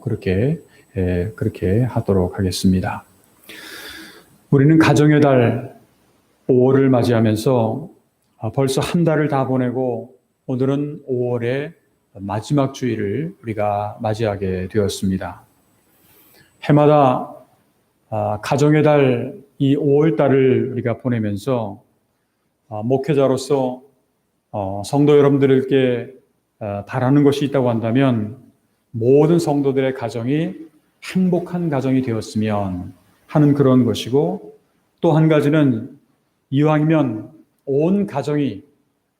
그렇게 예, 그렇게 하도록 하겠습니다. 우리는 가정의 달 5월을 맞이하면서 아, 벌써 한 달을 다 보내고 오늘은 5월의 마지막 주일을 우리가 맞이하게 되었습니다. 해마다 아, 가정의 달 이 5월 달을 우리가 보내면서 아, 목회자로서 어, 성도 여러분들께 어, 바라는 것이 있다고 한다면 모든 성도들의 가정이 행복한 가정이 되었으면 하는 그런 것이고 또 한 가지는 이왕이면 온 가정이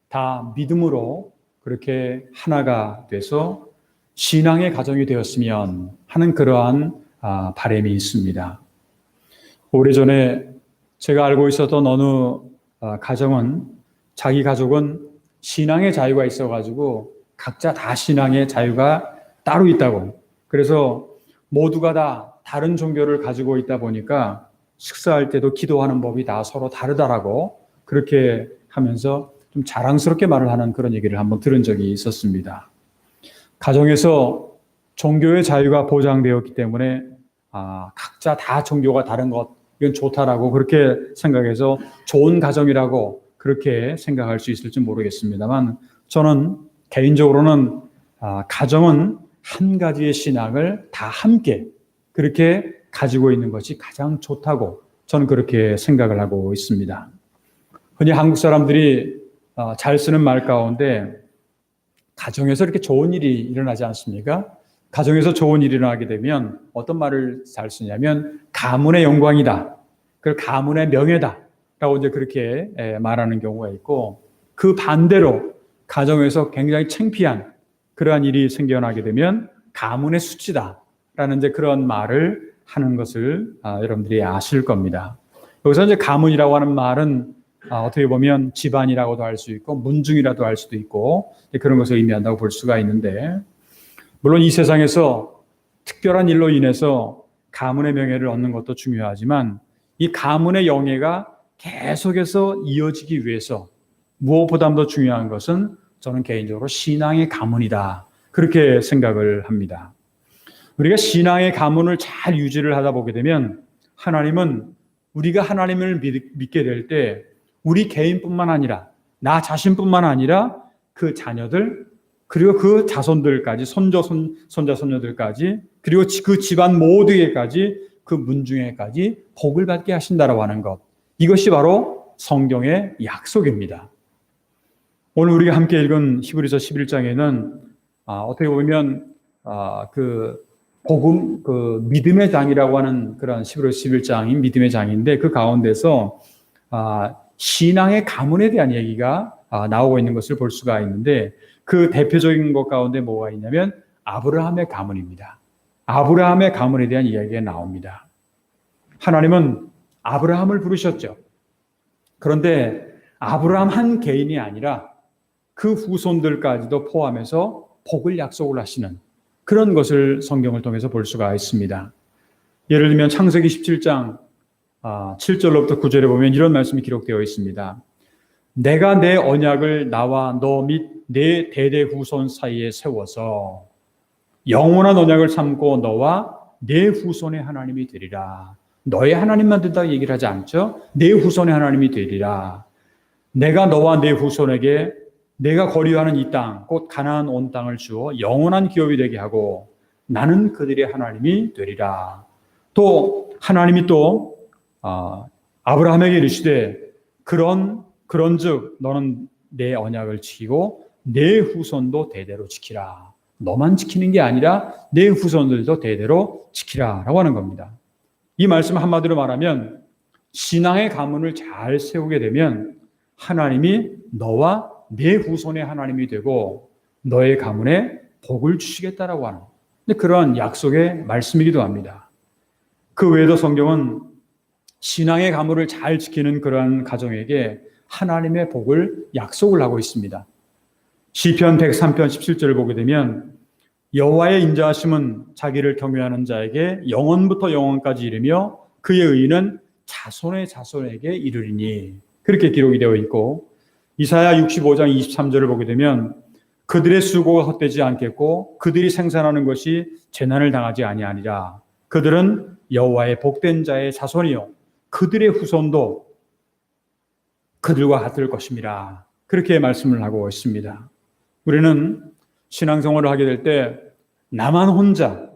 다 믿음으로 그렇게 하나가 돼서 신앙의 가정이 되었으면 하는 그러한 아, 바람이 있습니다. 오래전에 제가 알고 있었던 어느 아, 가정은 자기 가족은 신앙의 자유가 있어가지고 각자 다 신앙의 자유가 따로 있다고. 그래서 모두가 다 다른 종교를 가지고 있다 보니까 식사할 때도 기도하는 법이 다 서로 다르다라고 그렇게 하면서 좀 자랑스럽게 말을 하는 그런 얘기를 한번 들은 적이 있었습니다. 가정에서 종교의 자유가 보장되었기 때문에 아, 각자 다 종교가 다른 것 이건 좋다라고 그렇게 생각해서 좋은 가정이라고 그렇게 생각할 수 있을지 모르겠습니다만 저는 개인적으로는 아, 가정은 한 가지의 신앙을 다 함께 그렇게 가지고 있는 것이 가장 좋다고 저는 그렇게 생각을 하고 있습니다. 흔히 한국 사람들이 아, 잘 쓰는 말 가운데 가정에서 이렇게 좋은 일이 일어나지 않습니까? 가정에서 좋은 일이 일어나게 되면 어떤 말을 잘 쓰냐면 가문의 영광이다. 그 가문의 명예다. 라고 이제 그렇게 말하는 경우가 있고 그 반대로 가정에서 굉장히 창피한 그러한 일이 생겨나게 되면 가문의 수치다. 라는 이제 그런 말을 하는 것을 아, 여러분들이 아실 겁니다. 여기서 이제 가문이라고 하는 말은 아, 어떻게 보면 집안이라고도 할 수 있고 문중이라도 할 수도 있고 그런 것을 의미한다고 볼 수가 있는데 물론 이 세상에서 특별한 일로 인해서 가문의 명예를 얻는 것도 중요하지만 이 가문의 영예가 계속해서 이어지기 위해서 무엇보다 더 중요한 것은 저는 개인적으로 신앙의 가문이다. 그렇게 생각을 합니다. 우리가 신앙의 가문을 잘 유지를 하다 보게 되면 하나님은 우리가 하나님을 믿게 될 때 우리 개인뿐만 아니라 나 자신뿐만 아니라 그 자녀들 그리고 그 자손들까지 손자 손 손자 손녀들까지 그리고 그 집안 모두에까지 그 문중에까지 복을 받게 하신다라고 하는 것 이것이 바로 성경의 약속입니다. 오늘 우리가 함께 읽은 히브리서 11장에는 아, 어떻게 보면 아, 그 복음 그 믿음의 장이라고 하는 그런 히브리서 11장인 믿음의 장인데 그 가운데서 아, 신앙의 가문에 대한 얘기가 아, 나오고 있는 것을 볼 수가 있는데 그 대표적인 것 가운데 뭐가 있냐면 아브라함의 가문입니다. 아브라함의 가문에 대한 이야기가 나옵니다. 하나님은 아브라함을 부르셨죠. 그런데 아브라함 한 개인이 아니라 그 후손들까지도 포함해서 복을 약속을 하시는 그런 것을 성경을 통해서 볼 수가 있습니다. 예를 들면 창세기 17장 7절로부터 아, 9절에 보면 이런 말씀이 기록되어 있습니다. 내가 내 언약을 나와 너 및 내 대대 후손 사이에 세워서 영원한 언약을 삼고 너와 내 후손의 하나님이 되리라. 너의 하나님만 된다고 얘기를 하지 않죠. 내 후손의 하나님이 되리라. 내가 너와 내 후손에게 내가 거리하는 이 땅, 곧 가나안 온 땅을 주어 영원한 기업이 되게 하고 나는 그들의 하나님이 되리라. 또 하나님이 또 아, 아브라함에게 이르시되 그런 그런즉 너는 내 언약을 지키고 내 후손도 대대로 지키라. 너만 지키는 게 아니라 내 후손들도 대대로 지키라라고 하는 겁니다. 이 말씀 한마디로 말하면 신앙의 가문을 잘 세우게 되면 하나님이 너와 내 후손의 하나님이 되고 너의 가문에 복을 주시겠다라고 하는 그러한 약속의 말씀이기도 합니다. 그 외에도 성경은 신앙의 가문을 잘 지키는 그러한 가정에게 하나님의 복을 약속을 하고 있습니다. 시편 103편 17절을 보게 되면 여호와의 인자하심은 자기를 경외하는 자에게 영원부터 영원까지 이르며 그의 의는 자손의 자손에게 이르리니 그렇게 기록이 되어 있고 이사야 65장 23절을 보게 되면 그들의 수고가 헛되지 않겠고 그들이 생산하는 것이 재난을 당하지 아니하니라. 그들은 여호와의 복된 자의 자손이요 그들의 후손도 그들과 같을 것입니다. 그렇게 말씀을 하고 있습니다. 우리는 신앙생활을 하게 될 때 나만 혼자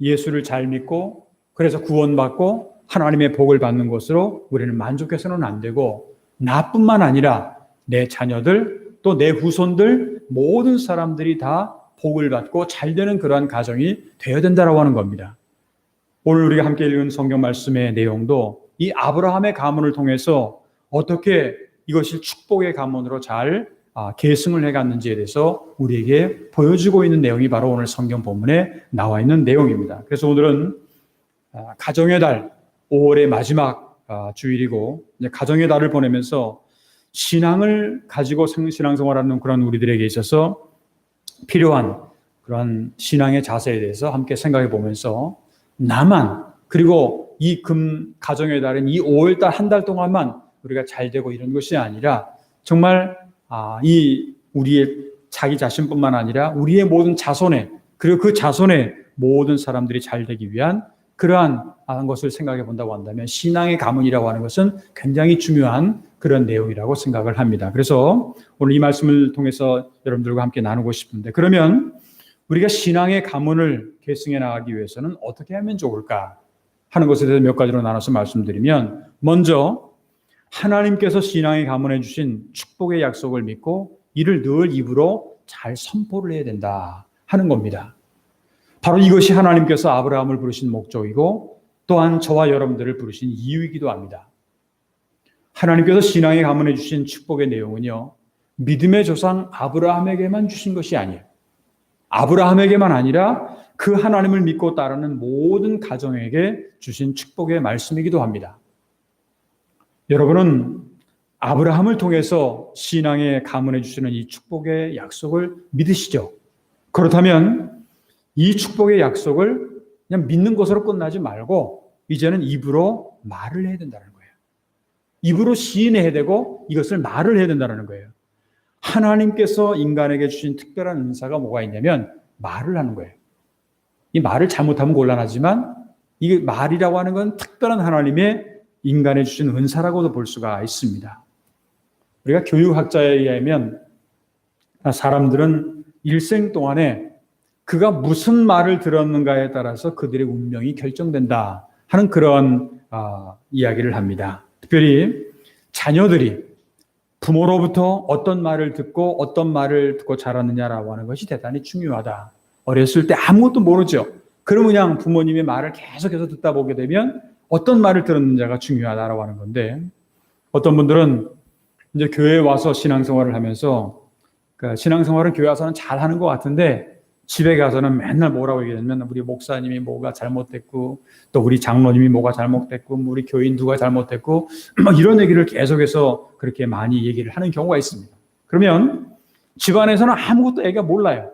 예수를 잘 믿고 그래서 구원받고 하나님의 복을 받는 것으로 우리는 만족해서는 안 되고 나뿐만 아니라 내 자녀들 또 내 후손들 모든 사람들이 다 복을 받고 잘 되는 그러한 가정이 되어야 된다라고 하는 겁니다. 오늘 우리가 함께 읽은 성경 말씀의 내용도 이 아브라함의 가문을 통해서 어떻게 이것이 축복의 가문으로 잘 아, 계승을 해갔는지에 대해서 우리에게 보여주고 있는 내용이 바로 오늘 성경 본문에 나와 있는 내용입니다. 그래서 오늘은 아, 가정의 달 5월의 마지막 아, 주일이고 가정의 달을 보내면서 신앙을 가지고 신앙생활하는 그런 우리들에게 있어서 필요한 그런 신앙의 자세에 대해서 함께 생각해 보면서 나만 그리고 이 금 가정의 달인 이 5월 달 한 달 동안만 우리가 잘 되고 이런 것이 아니라 정말 아, 이 우리의 자기 자신뿐만 아니라 우리의 모든 자손에 그리고 그 자손의 모든 사람들이 잘 되기 위한 그러한 것을 생각해 본다고 한다면 신앙의 가문이라고 하는 것은 굉장히 중요한 그런 내용이라고 생각을 합니다. 그래서 오늘 이 말씀을 통해서 여러분들과 함께 나누고 싶은데 그러면 우리가 신앙의 가문을 계승해 나가기 위해서는 어떻게 하면 좋을까 하는 것에 대해서 몇 가지로 나눠서 말씀드리면 먼저 하나님께서 신앙의 가문해 주신 축복의 약속을 믿고 이를 늘 입으로 잘 선포를 해야 된다 하는 겁니다. 바로 이것이 하나님께서 아브라함을 부르신 목적이고 또한 저와 여러분들을 부르신 이유이기도 합니다. 하나님께서 신앙에 가문해 주신 축복의 내용은요. 믿음의 조상 아브라함에게만 주신 것이 아니에요. 아브라함에게만 아니라 그 하나님을 믿고 따르는 모든 가정에게 주신 축복의 말씀이기도 합니다. 여러분은 아브라함을 통해서 신앙에 가문해 주시는 이 축복의 약속을 믿으시죠? 그렇다면 이 축복의 약속을 그냥 믿는 것으로 끝나지 말고 이제는 입으로 말을 해야 된다는 거예요. 입으로 시인해야 되고 이것을 말을 해야 된다는 거예요. 하나님께서 인간에게 주신 특별한 은사가 뭐가 있냐면 말을 하는 거예요. 이 말을 잘못하면 곤란하지만 이게 말이라고 하는 건 특별한 하나님의 인간에 주신 은사라고도 볼 수가 있습니다. 우리가 교육학자에 의하면 사람들은 일생 동안에 그가 무슨 말을 들었는가에 따라서 그들의 운명이 결정된다 하는 그런 어, 이야기를 합니다. 특별히 자녀들이 부모로부터 어떤 말을 듣고 어떤 말을 듣고 자랐느냐라고 하는 것이 대단히 중요하다. 어렸을 때 아무것도 모르죠. 그러면 그냥 부모님의 말을 계속해서 듣다 보게 되면 어떤 말을 들었는지가 중요하다라고 하는 건데 어떤 분들은 이제 교회에 와서 신앙생활을 하면서 그 신앙생활은 교회 와서는 잘 하는 것 같은데 집에 가서는 맨날 뭐라고 얘기하냐면 우리 목사님이 뭐가 잘못됐고 또 우리 장로님이 뭐가 잘못됐고 뭐 우리 교인 누가 잘못됐고 막 이런 얘기를 계속해서 그렇게 많이 얘기를 하는 경우가 있습니다. 그러면 집안에서는 아무것도 애가 몰라요.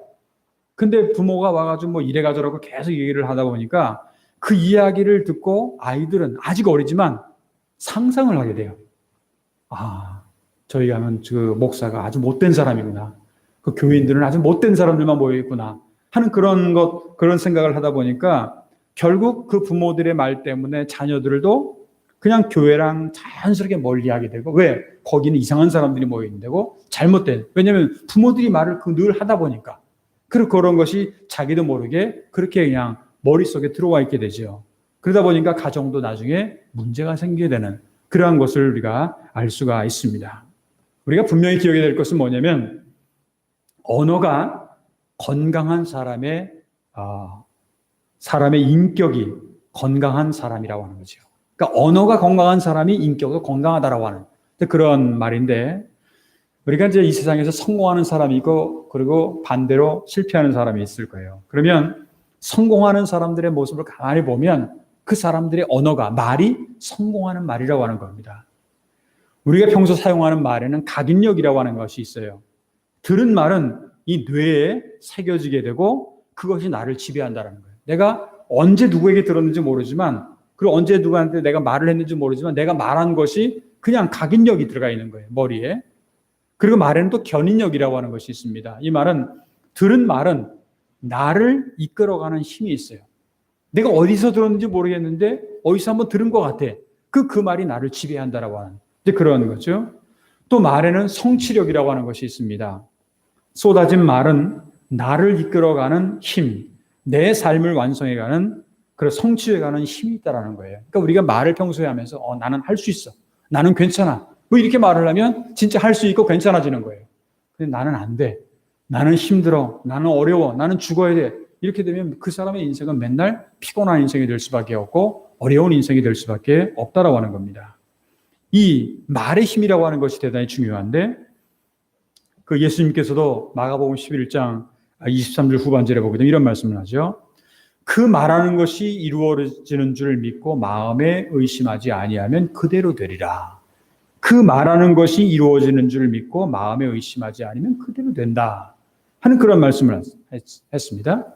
근데 부모가 와가지고 뭐 이래 가저라고 계속 얘기를 하다 보니까 그 이야기를 듣고 아이들은 아직 어리지만 상상을 하게 돼요. 아, 저희 가면 그 목사가 아주 못된 사람이구나. 그 교인들은 아주 못된 사람들만 모여 있구나. 하는 그런 것, 그런 생각을 하다 보니까 결국 그 부모들의 말 때문에 자녀들도 그냥 교회랑 자연스럽게 멀리 하게 되고, 왜? 거기는 이상한 사람들이 모여 있는 데고, 잘못된. 왜냐면 부모들이 말을 그 늘 하다 보니까. 그리고 그런 것이 자기도 모르게 그렇게 그냥 머릿속에 들어와 있게 되죠. 그러다 보니까 가정도 나중에 문제가 생기게 되는 그러한 것을 우리가 알 수가 있습니다. 우리가 분명히 기억해야 될 것은 뭐냐면, 언어가 건강한 사람의 어, 사람의 인격이 건강한 사람이라고 하는 거죠. 그러니까 언어가 건강한 사람이 인격도 건강하다라고 하는 그런 말인데 우리가 이제 이 세상에서 성공하는 사람이 있고 그리고 반대로 실패하는 사람이 있을 거예요. 그러면 성공하는 사람들의 모습을 가만히 보면 그 사람들의 언어가 말이 성공하는 말이라고 하는 겁니다. 우리가 평소 사용하는 말에는 각인력이라고 하는 것이 있어요. 들은 말은 이 뇌에 새겨지게 되고 그것이 나를 지배한다는 거예요. 내가 언제 누구에게 들었는지 모르지만 그리고 언제 누구한테 내가 말을 했는지 모르지만 내가 말한 것이 그냥 각인력이 들어가 있는 거예요. 머리에. 그리고 말에는 또 견인력이라고 하는 것이 있습니다. 이 말은 들은 말은 나를 이끌어가는 힘이 있어요. 내가 어디서 들었는지 모르겠는데 어디서 한번 들은 것 같아. 그, 그 말이 나를 지배한다라고 하는 그런 거죠. 또 말에는 성취력이라고 하는 것이 있습니다. 쏟아진 말은 나를 이끌어가는 힘, 내 삶을 완성해가는 그런 성취해가는 힘이 있다라는 거예요. 그러니까 우리가 말을 평소에 하면서 어, 나는 할 수 있어, 나는 괜찮아, 뭐 이렇게 말을 하면 진짜 할 수 있고 괜찮아지는 거예요. 근데 나는 안 돼, 나는 힘들어, 나는 어려워, 나는 죽어야 돼. 이렇게 되면 그 사람의 인생은 맨날 피곤한 인생이 될 수밖에 없고 어려운 인생이 될 수밖에 없다라고 하는 겁니다. 이 말의 힘이라고 하는 것이 대단히 중요한데 그 예수님께서도 마가복음 11장 23절 후반절에 보게 되면 이런 말씀을 하죠. 그 말하는 것이 이루어지는 줄 믿고 마음에 의심하지 아니하면 그대로 되리라. 그 말하는 것이 이루어지는 줄 믿고 마음에 의심하지 않으면 그대로 된다. 하는 그런 말씀을 했습니다.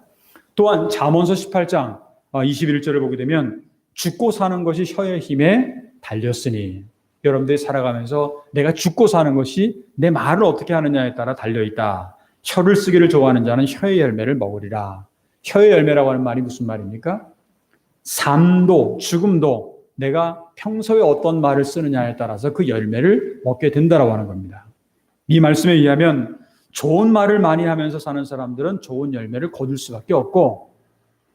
또한 잠언서 18장 21절을 보게 되면 죽고 사는 것이 혀의 힘에 달렸으니 여러분들이 살아가면서 내가 죽고 사는 것이 내 말을 어떻게 하느냐에 따라 달려 있다. 혀를 쓰기를 좋아하는 자는 혀의 열매를 먹으리라. 혀의 열매라고 하는 말이 무슨 말입니까? 삶도 죽음도 내가 평소에 어떤 말을 쓰느냐에 따라서 그 열매를 먹게 된다라고 하는 겁니다. 이 말씀에 의하면 좋은 말을 많이 하면서 사는 사람들은 좋은 열매를 거둘 수밖에 없고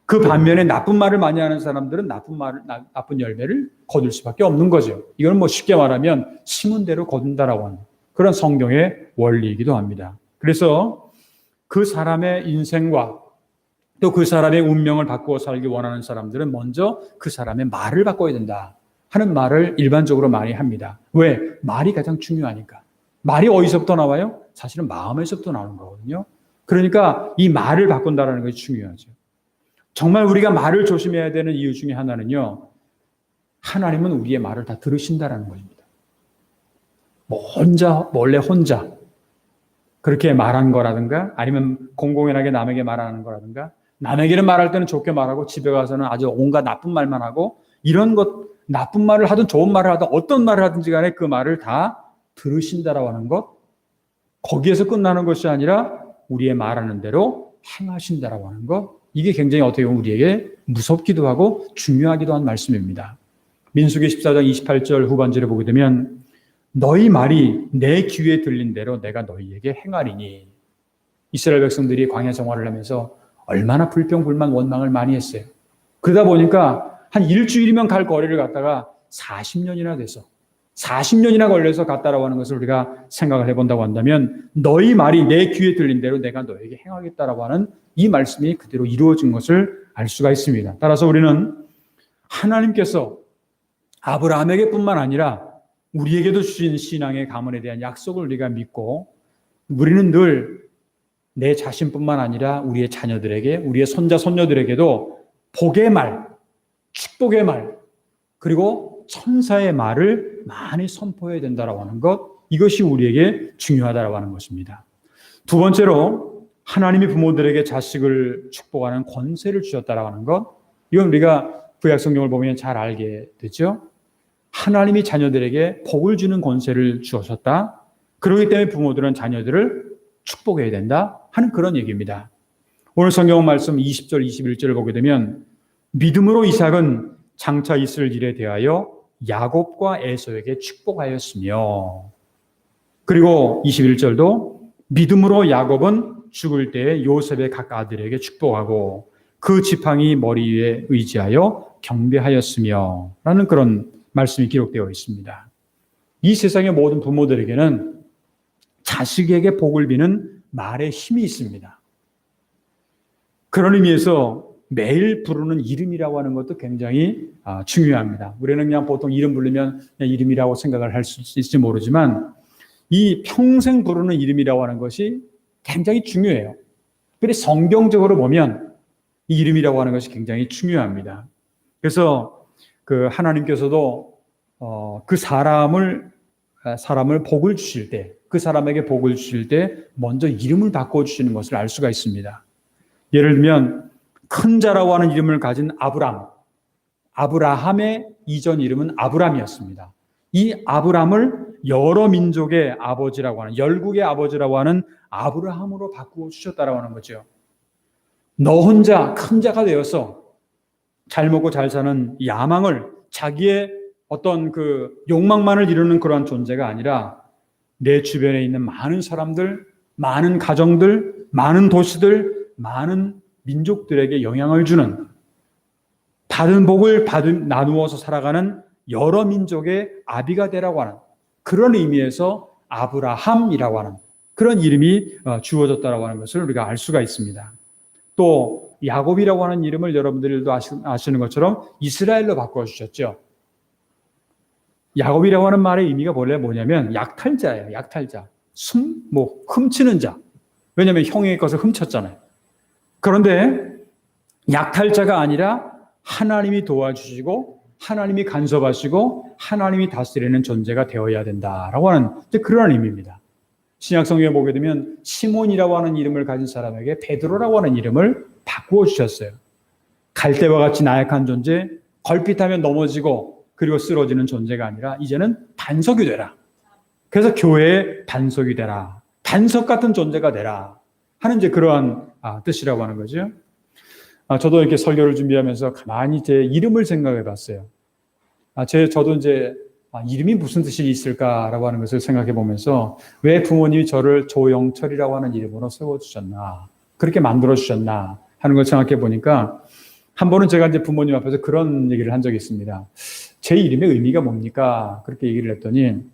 그 반면에 나쁜 말을 많이 하는 사람들은 나쁜 말 나쁜 열매를 거둘 수밖에 없는 거죠. 이건 뭐 쉽게 말하면 심은 대로 거둔다라고 하는 그런 성경의 원리이기도 합니다. 그래서 그 사람의 인생과 또 그 사람의 운명을 바꾸어 살기 원하는 사람들은 먼저 그 사람의 말을 바꿔야 된다 하는 말을 일반적으로 많이 합니다. 왜? 말이 가장 중요하니까. 말이 어디서부터 나와요? 사실은 마음에서부터 나오는 거거든요. 그러니까 이 말을 바꾼다는 것이 중요하죠. 정말 우리가 말을 조심해야 되는 이유 중에 하나는요. 하나님은 우리의 말을 다 들으신다라는 것입니다. 뭐 혼자 몰래 혼자 그렇게 말한 거라든가 아니면 공공연하게 남에게 말하는 거라든가 남에게는 말할 때는 좋게 말하고 집에 가서는 아주 온갖 나쁜 말만 하고 이런 것 나쁜 말을 하든 좋은 말을 하든 어떤 말을 하든지 간에 그 말을 다 들으신다라고 하는 것 거기에서 끝나는 것이 아니라 우리의 말하는 대로 행하신다라고 하는 것 이게 굉장히 어떻게 보면 우리에게 무섭기도 하고 중요하기도 한 말씀입니다. 민수기 14장 28절 후반절에 보게 되면 너희 말이 내 귀에 들린 대로 내가 너희에게 행하리니 이스라엘 백성들이 광야 생활을 하면서 얼마나 불평불만 원망을 많이 했어요. 그러다 보니까 한 일주일이면 갈 거리를 갔다가 40년이나 돼서 40년이나 걸려서 갔다라고 하는 것을 우리가 생각을 해본다고 한다면 너희 말이 내 귀에 들린 대로 내가 너에게 행하겠다라고 하는 이 말씀이 그대로 이루어진 것을 알 수가 있습니다. 따라서 우리는 하나님께서 아브라함에게 뿐만 아니라 우리에게도 주신 신앙의 가문에 대한 약속을 우리가 믿고 우리는 늘 내 자신뿐만 아니라 우리의 자녀들에게 우리의 손자 손녀들에게도 복의 말, 축복의 말, 그리고 천사의 말을 많이 선포해야 된다라고 하는 것 이것이 우리에게 중요하다라고 하는 것입니다. 두 번째로 하나님이 부모들에게 자식을 축복하는 권세를 주셨다라고 하는 것 이건 우리가 구약 성경을 보면 잘 알게 되죠. 하나님이 자녀들에게 복을 주는 권세를 주셨다. 그렇기 때문에 부모들은 자녀들을 축복해야 된다 하는 그런 얘기입니다. 오늘 성경 말씀 20절 21절을 보게 되면 믿음으로 이삭은 장차 있을 일에 대하여 야곱과 에서에게 축복하였으며 그리고 21절도 믿음으로 야곱은 죽을 때에 요셉의 각 아들에게 축복하고 그 지팡이 머리 위에 의지하여 경배하였으며 라는 그런 말씀이 기록되어 있습니다. 이 세상의 모든 부모들에게는 자식에게 복을 비는 말의 힘이 있습니다. 그런 의미에서 매일 부르는 이름이라고 하는 것도 굉장히 아, 중요합니다. 우리는 그냥 보통 이름 부르면 이름이라고 생각을 할 수 있을지 모르지만 이 평생 부르는 이름이라고 하는 것이 굉장히 중요해요. 그래서 성경적으로 보면 이 이름이라고 하는 것이 굉장히 중요합니다. 그래서 그 하나님께서도 어, 그 사람을 아, 사람을 복을 주실 때, 그 사람에게 복을 주실 때 먼저 이름을 바꿔 주시는 것을 알 수가 있습니다. 예를 들면 큰 자라고 하는 이름을 가진 아브람, 아브라함의 이전 이름은 아브람이었습니다. 이 아브람을 여러 민족의 아버지라고 하는 열국의 아버지라고 하는 아브라함으로 바꾸어 주셨다라고 하는 거죠. 너 혼자 큰 자가 되어서 잘 먹고 잘 사는 야망을 자기의 어떤 그 욕망만을 이루는 그러한 존재가 아니라 내 주변에 있는 많은 사람들, 많은 가정들, 많은 도시들, 많은 민족들에게 영향을 주는 받은 복을 받은 나누어서 살아가는 여러 민족의 아비가 되라고 하는 그런 의미에서 아브라함이라고 하는 그런 이름이 어, 주어졌다라고 하는 것을 우리가 알 수가 있습니다. 또 야곱이라고 하는 이름을 여러분들도 아시는 것처럼 이스라엘로 바꿔 주셨죠. 야곱이라고 하는 말의 의미가 원래 뭐냐면 약탈자예요. 약탈자. 숨, 뭐 훔치는 자. 왜냐하면 형의 것을 훔쳤잖아요. 그런데 약탈자가 아니라 하나님이 도와주시고 하나님이 간섭하시고 하나님이 다스리는 존재가 되어야 된다라고 하는 그런 의미입니다. 신약 성경에 보게 되면 시몬이라고 하는 이름을 가진 사람에게 베드로라고 하는 이름을 바꾸어 주셨어요. 갈대와 같이 나약한 존재, 걸핏하면 넘어지고 그리고 쓰러지는 존재가 아니라 이제는 반석이 되라. 그래서 교회의 반석이 되라. 반석 같은 존재가 되라. 하는 이제 그러한 아, 뜻이라고 하는 거죠. 아, 저도 이렇게 설교를 준비하면서 가만히 제 이름을 생각해 봤어요. 아, 제, 저도 이제 아, 이름이 무슨 뜻이 있을까라고 하는 것을 생각해 보면서 왜 부모님이 저를 조영철이라고 하는 이름으로 세워주셨나, 그렇게 만들어주셨나 하는 걸 생각해 보니까 한 번은 제가 이제 부모님 앞에서 그런 얘기를 한 적이 있습니다. 제 이름의 의미가 뭡니까? 그렇게 얘기를 했더니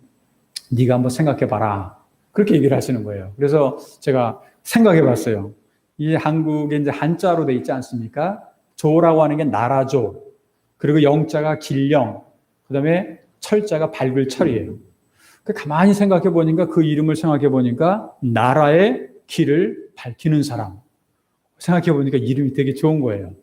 네가 한번 생각해 봐라. 그렇게 얘기를 하시는 거예요. 그래서 제가 생각해 봤어요. 이 한국에 이제 한자로 돼 있지 않습니까? 조라고 하는 게 나라조. 그리고 영자가 길령. 그 다음에 철자가 밝을 철이에요. 그 가만히 생각해 보니까 그 이름을 생각해 보니까 나라의 길을 밝히는 사람. 생각해 보니까 이름이 되게 좋은 거예요.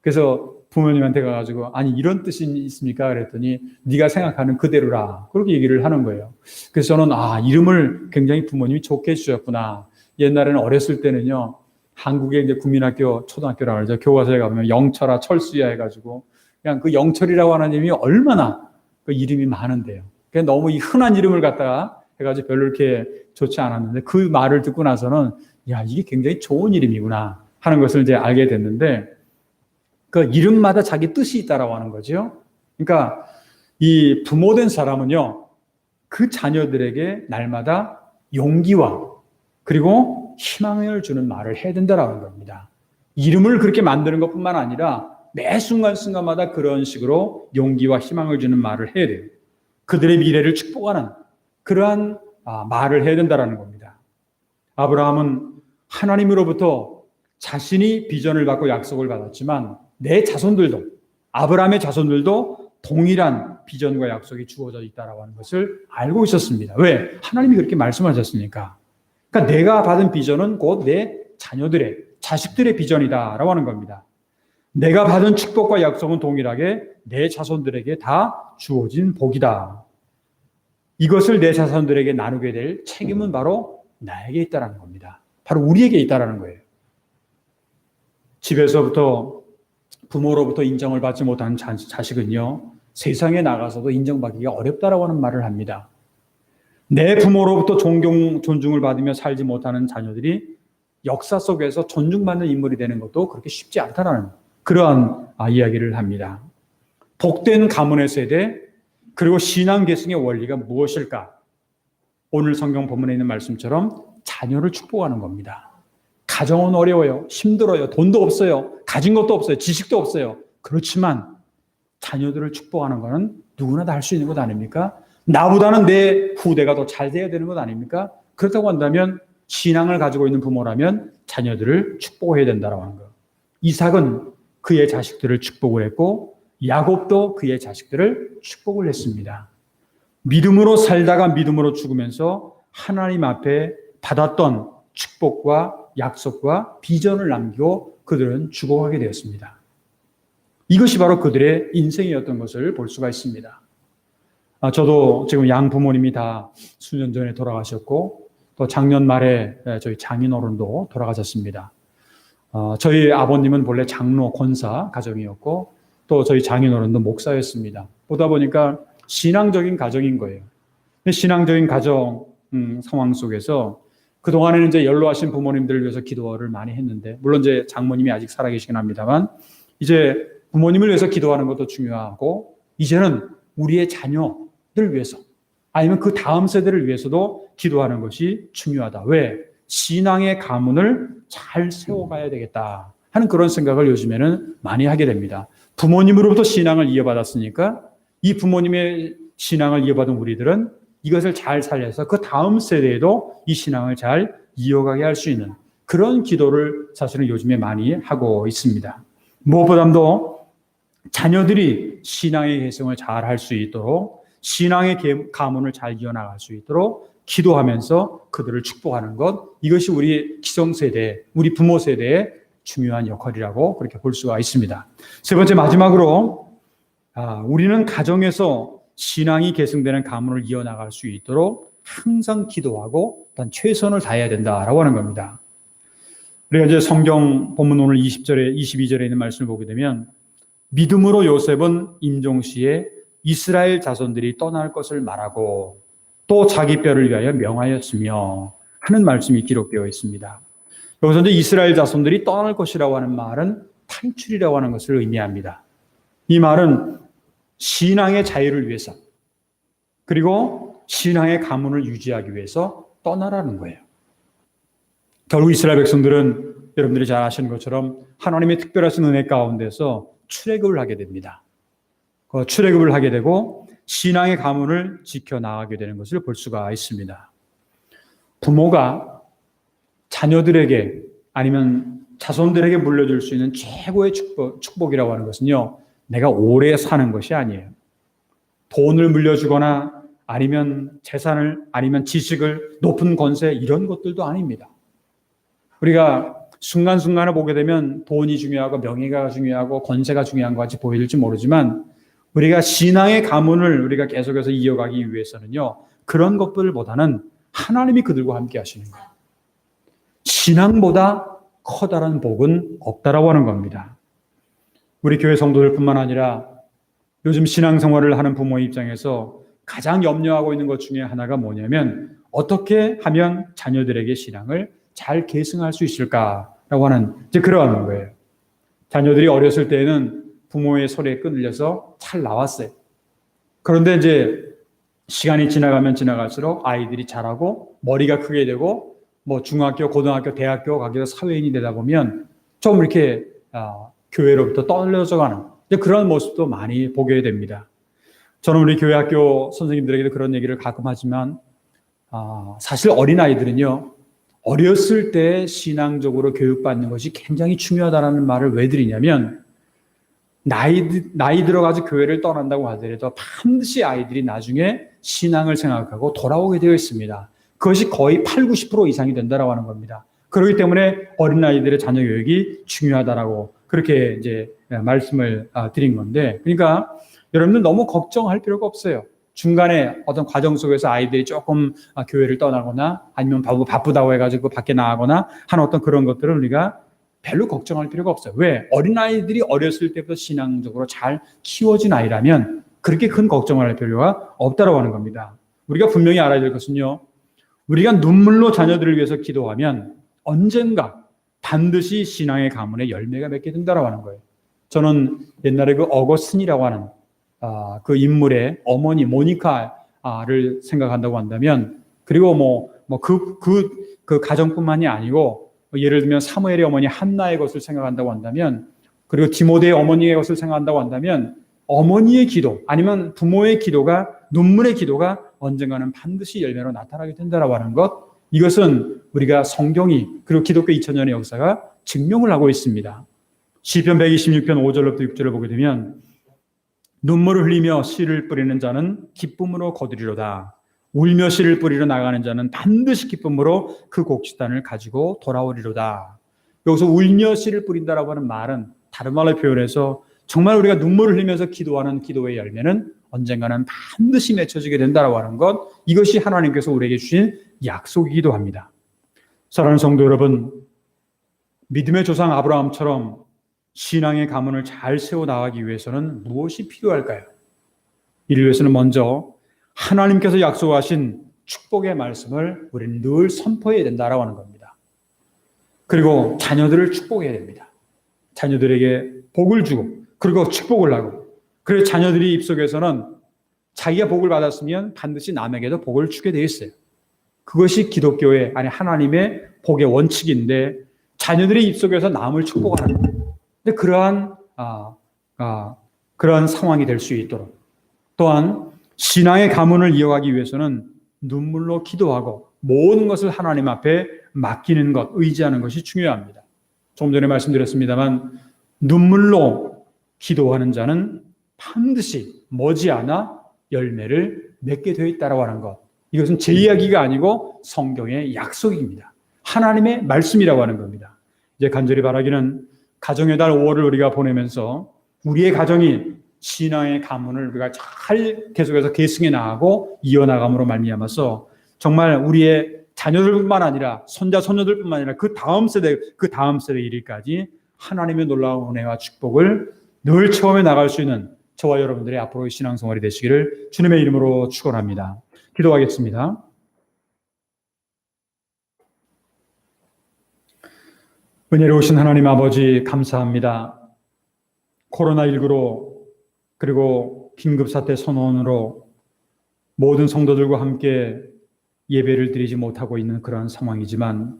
그래서 부모님한테 가가지고 아니 이런 뜻이 있습니까? 그랬더니 네가 생각하는 그대로라 그렇게 얘기를 하는 거예요. 그래서 저는 아 이름을 굉장히 부모님이 좋게 해주셨구나. 옛날에는 어렸을 때는요 한국의 이제 국민학교 초등학교라고 하죠 교과서에 가보면 영철아 철수야 해가지고 그냥 그 영철이라고 하는 이름이 얼마나 그 이름이 많은데요. 그 너무 이 흔한 이름을 갖다가 해가지고 별로 이렇게 좋지 않았는데 그 말을 듣고 나서는 야 이게 굉장히 좋은 이름이구나 하는 것을 이제 알게 됐는데 그 이름마다 자기 뜻이 있다라고 하는 거죠. 그러니까 이 부모된 사람은요 그 자녀들에게 날마다 용기와 그리고 희망을 주는 말을 해야 된다라는 겁니다. 이름을 그렇게 만드는 것뿐만 아니라 매 순간순간마다 그런 식으로 용기와 희망을 주는 말을 해야 돼요. 그들의 미래를 축복하는 그러한 아, 말을 해야 된다는 겁니다. 아브라함은 하나님으로부터 자신이 비전을 받고 약속을 받았지만 내 자손들도 아브라함의 자손들도 동일한 비전과 약속이 주어져 있다라고 하는 것을 알고 있었습니다. 왜? 하나님이 그렇게 말씀하셨으니까. 그러니까 내가 받은 비전은 곧 내 자녀들의 자식들의 비전이다라고 하는 겁니다. 내가 받은 축복과 약속은 동일하게 내 자손들에게 다 주어진 복이다. 이것을 내 자손들에게 나누게 될 책임은 바로 나에게 있다라는 겁니다. 바로 우리에게 있다라는 거예요. 집에서부터 부모로부터 인정을 받지 못한 자 식은요, 세상에 나가서도 인정받기가 어렵다라고 하는 말을 합니다. 내 부모로부터 존경, 존중을 받으며 살지 못하는 자녀들이 역사 속에서 존중받는 인물이 되는 것도 그렇게 쉽지 않다라는 그러한 아, 이야기를 합니다. 복된 가문의 세대 그리고 신앙 계승의 원리가 무엇일까? 오늘 성경 본문에 있는 말씀처럼 자녀를 축복하는 겁니다. 가정은 어려워요. 힘들어요. 돈도 없어요. 가진 것도 없어요. 지식도 없어요. 그렇지만 자녀들을 축복하는 것은 누구나 다 할 수 있는 것 아닙니까? 나보다는 내 후대가 더 잘 돼야 되는 것 아닙니까? 그렇다고 한다면 신앙을 가지고 있는 부모라면 자녀들을 축복해야 된다고 하는 거. 이삭은 그의 자식들을 축복을 했고 야곱도 그의 자식들을 축복을 했습니다. 믿음으로 살다가 믿음으로 죽으면서 하나님 앞에 받았던 축복과 약속과 비전을 남기고 그들은 죽어가게 되었습니다. 이것이 바로 그들의 인생이었던 것을 볼 수가 있습니다. 아, 저도 지금 양 부모님이 다 수년 전에 돌아가셨고 또 작년 말에 저희 장인어른도 돌아가셨습니다. 어, 저희 아버님은 본래 장로 권사 가정이었고 또 저희 장인어른도 목사였습니다. 보다 보니까 신앙적인 가정인 거예요. 신앙적인 가정 음, 상황 속에서 그 동안에는 이제 연로하신 부모님들을 위해서 기도를 많이 했는데, 물론 이제 장모님이 아직 살아계시긴 합니다만, 이제 부모님을 위해서 기도하는 것도 중요하고, 이제는 우리의 자녀들 위해서, 아니면 그 다음 세대를 위해서도 기도하는 것이 중요하다. 왜? 신앙의 가문을 잘 세워가야 되겠다. 하는 그런 생각을 요즘에는 많이 하게 됩니다. 부모님으로부터 신앙을 이어받았으니까 이 부모님의 신앙을 이어받은 우리들은 이것을 잘 살려서 그 다음 세대에도 이 신앙을 잘 이어가게 할 수 있는 그런 기도를 사실은 요즘에 많이 하고 있습니다. 무엇보다도 자녀들이 신앙의 개성을 잘 할 수 있도록 신앙의 가문을 잘 이어나갈 수 있도록 기도하면서 그들을 축복하는 것 이것이 우리 기성세대, 우리 부모 세대의 중요한 역할이라고 그렇게 볼 수가 있습니다. 세 번째 마지막으로 아, 우리는 가정에서 신앙이 계승되는 가문을 이어나갈 수 있도록 항상 기도하고 일단 최선을 다해야 된다라고 하는 겁니다. 우리가 이제 성경 본문 오늘 20절에 22절에 있는 말씀을 보게 되면 믿음으로 요셉은 임종 시에 이스라엘 자손들이 떠날 것을 말하고 또 자기 뼈를 위하여 명하였으며 하는 말씀이 기록되어 있습니다. 여기서 이제 이스라엘 자손들이 떠날 것이라고 하는 말은 탈출이라고 하는 것을 의미합니다. 이 말은 신앙의 자유를 위해서 그리고 신앙의 가문을 유지하기 위해서 떠나라는 거예요. 결국 이스라엘 백성들은 여러분들이 잘 아시는 것처럼 하나님의 특별하신 은혜 가운데서 출애굽을 하게 됩니다. 그 출애굽을 하게 되고 신앙의 가문을 지켜 나가게 되는 것을 볼 수가 있습니다. 부모가 자녀들에게 아니면 자손들에게 물려줄 수 있는 최고의 축복, 축복 이라고 하는 것은요, 내가 오래 사는 것이 아니에요. 돈을 물려주거나 아니면 재산을 아니면 지식을 높은 권세 이런 것들도 아닙니다. 우리가 순간순간을 보게 되면 돈이 중요하고 명예가 중요하고 권세가 중요한 것 같이 보일지 모르지만 우리가 신앙의 가문을 우리가 계속해서 이어가기 위해서는요. 그런 것들보다는 하나님이 그들과 함께 하시는 거예요. 신앙보다 커다란 복은 없다라고 하는 겁니다. 우리 교회 성도들뿐만 아니라 요즘 신앙생활을 하는 부모의 입장에서 가장 염려하고 있는 것 중에 하나가 뭐냐면 어떻게 하면 자녀들에게 신앙을 잘 계승할 수 있을까라고 하는 이제 그러한 거예요. 자녀들이 어렸을 때는 부모의 소리에 끈들려서 잘 나왔어요. 그런데 이제 시간이 지나가면 지나갈수록 아이들이 자라고 머리가 크게 되고 뭐 중학교, 고등학교, 대학교 가기도 사회인이 되다 보면 좀 이렇게 어, 교회로부터 떨려져 가는 그런 모습도 많이 보게 됩니다. 저는 우리 교회 학교 선생님들에게도 그런 얘기를 가끔 하지만 어, 사실 어린 아이들은요 어렸을 때 신앙적으로 교육받는 것이 굉장히 중요하다는 말을 왜 드리냐면 나이 나이 들어가서 교회를 떠난다고 하더라도 반드시 아이들이 나중에 신앙을 생각하고 돌아오게 되어 있습니다. 그것이 거의 8, 90% 이상이 된다라고 하는 겁니다. 그렇기 때문에 어린 아이들의 자녀 교육이 중요하다라고 그렇게 이제 말씀을 아, 드린 건데, 그러니까 여러분들 너무 걱정할 필요가 없어요. 중간에 어떤 과정 속에서 아이들이 조금 아, 교회를 떠나거나 아니면 바쁘다고 해가지고 밖에 나가거나 하는 어떤 그런 것들을 우리가 별로 걱정할 필요가 없어요. 왜? 어린아이들이 어렸을 때부터 신앙적으로 잘 키워진 아이라면 그렇게 큰 걱정을 할 필요가 없다고 하는 겁니다. 우리가 분명히 알아야 될 것은요. 우리가 눈물로 자녀들을 위해서 기도하면 언젠가 반드시 신앙의 가문에 열매가 맺게 된다고 하는 거예요. 저는 옛날에 그 어거슨이라고 하는 아, 그 인물의 어머니 모니카를 생각한다고 한다면 그리고 뭐 뭐그그 그, 그 가정뿐만이 아니고 예를 들면 사무엘의 어머니 한나의 것을 생각한다고 한다면 그리고 디모데의 어머니의 것을 생각한다고 한다면 어머니의 기도 아니면 부모의 기도가 눈물의 기도가 언젠가는 반드시 열매로 나타나게 된다라고 하는 것 이것은 우리가 성경이 그리고 기독교 2000년의 역사가 증명을 하고 있습니다. 시편 126편 5절부터 6절을 보게 되면 눈물을 흘리며 씨를 뿌리는 자는 기쁨으로 거두리로다. 울며 씨를 뿌리러 나가는 자는 반드시 기쁨으로 그 곡식단을 가지고 돌아오리로다. 여기서 울며 씨를 뿌린다라고 하는 말은 다른 말로 표현해서 정말 우리가 눈물을 흘리면서 기도하는 기도의 열매는 언젠가는 반드시 맺혀지게 된다라고 하는 것 이것이 하나님께서 우리에게 주신 약속이기도 합니다. 사랑하는 성도 여러분, 믿음의 조상 아브라함처럼 신앙의 가문을 잘 세워 나가기 위해서는 무엇이 필요할까요? 이를 위해서는 먼저 하나님께서 약속하신 축복의 말씀을 우리는 늘 선포해야 된다라고 하는 겁니다. 그리고 자녀들을 축복해야 됩니다. 자녀들에게 복을 주고 그리고 축복을 하고 그래서 자녀들이 입속에서는 자기가 복을 받았으면 반드시 남에게도 복을 주게 되어 있어요. 그것이 기독교의 아니 하나님의 복의 원칙인데 자녀들의 입속에서 남을 축복하는. 근데 그러한 아, 아, 그러한 상황이 될 수 있도록 또한 신앙의 가문을 이어가기 위해서는 눈물로 기도하고 모든 것을 하나님 앞에 맡기는 것, 의지하는 것이 중요합니다. 조금 전에 말씀드렸습니다만 눈물로 기도하는 자는 반드시 머지않아 열매를 맺게 되어 있다라고 하는 것. 이것은 제 이야기가 아니고 성경의 약속입니다. 하나님의 말씀이라고 하는 겁니다. 이제 간절히 바라기는 가정의 달 5월을 우리가 보내면서 우리의 가정이 신앙의 가문을 우리가 잘 계속해서 계승해 나가고 이어나감으로 말미암아서 정말 우리의 자녀들뿐만 아니라 손자 손녀들뿐만 아니라 그 다음 세대 그 다음 세대 이르까지 하나님의 놀라운 은혜와 축복을 늘 체험해 나갈 수 있는 저와 여러분들의 앞으로의 신앙생활이 되시기를 주님의 이름으로 축원합니다. 기도하겠습니다. 은혜로우신 하나님 아버지 감사합니다. 코로나19로 그리고 긴급사태 선언으로 모든 성도들과 함께 예배를 드리지 못하고 있는 그러한 상황이지만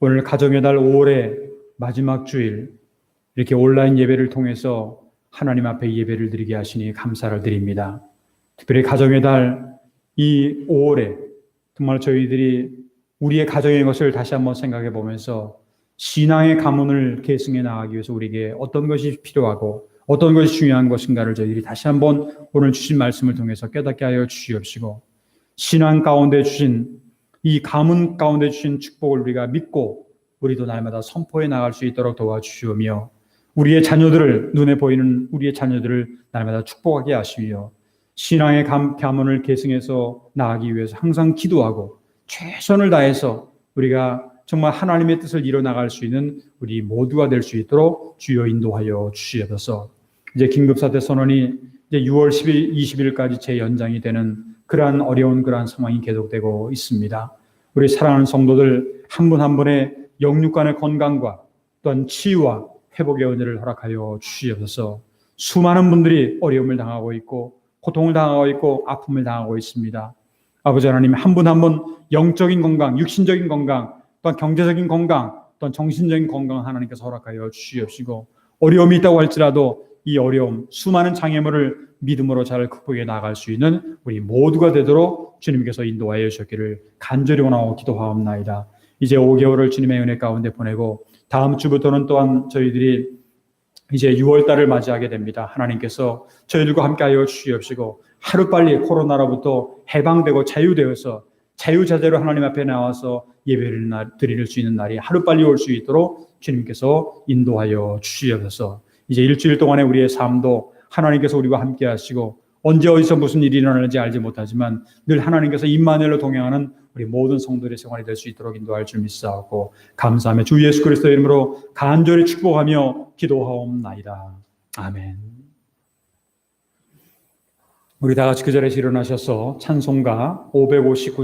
오늘 가정의 달 5월의 마지막 주일 이렇게 온라인 예배를 통해서 하나님 앞에 예배를 드리게 하시니 감사를 드립니다. 특별히 가정의 달 이 5월에 정말 저희들이 우리의 가정의 것을 다시 한번 생각해 보면서 신앙의 가문을 계승해 나가기 위해서 우리에게 어떤 것이 필요하고 어떤 것이 중요한 것인가를 저희들이 다시 한번 오늘 주신 말씀을 통해서 깨닫게 하여 주시옵시고 신앙 가운데 주신 이 가문 가운데 주신 축복을 우리가 믿고 우리도 날마다 선포해 나갈 수 있도록 도와주시오며 우리의 자녀들을 눈에 보이는 우리의 자녀들을 날마다 축복하게 하시며 신앙의 감, 가문을 계승해서 나가기 위해서 항상 기도하고 최선을 다해서 우리가 정말 하나님의 뜻을 이뤄 나갈 수 있는 우리 모두가 될 수 있도록 주여 인도하여 주시옵소서. 이제 긴급사태 선언이 이제 6월 10일, 20일까지 재연장이 되는 그러한 어려운 그러한 상황이 계속되고 있습니다. 우리 사랑하는 성도들 한분한 분의 영육 간의 건강과 또한 치유와 회복의 은혜를 허락하여 주시옵소서. 수많은 분들이 어려움을 당하고 있고 고통을 당하고 있고 아픔을 당하고 있습니다. 아버지 하나님 한 분 한 분 영적인 건강, 육신적인 건강, 또한 경제적인 건강, 또한 정신적인 건강 하나님께서 허락하여 주시옵시고 어려움이 있다고 할지라도 이 어려움, 수많은 장애물을 믿음으로 잘 극복해 나갈 수 있는 우리 모두가 되도록 주님께서 인도하여 주셨기를 간절히 원하고 기도하옵나이다. 이제 5개월을 주님의 은혜 가운데 보내고 다음 주부터는 또한 저희들이 이제 6월 달을 맞이하게 됩니다. 하나님께서 저희들과 함께하여 주시옵시고 하루빨리 코로나로부터 해방되고 자유되어서 자유자재로 하나님 앞에 나와서 예배를 드릴 수 있는 날이 하루빨리 올 수 있도록 주님께서 인도하여 주시옵소서. 이제 일주일 동안의 우리의 삶도 하나님께서 우리와 함께 하시고 언제 어디서 무슨 일이 일어나는지 알지 못하지만 늘 하나님께서 임마누엘로 동행하는 우리 모든 성도의 생활이 될 수 있도록 인도할 줄 믿사옵고 감사하며 주 예수 그리스도의 이름으로 간절히 축복하며 기도하옵나이다. 아멘. 우리 다 같이 그 자리에서 일어나셔서 찬송가 559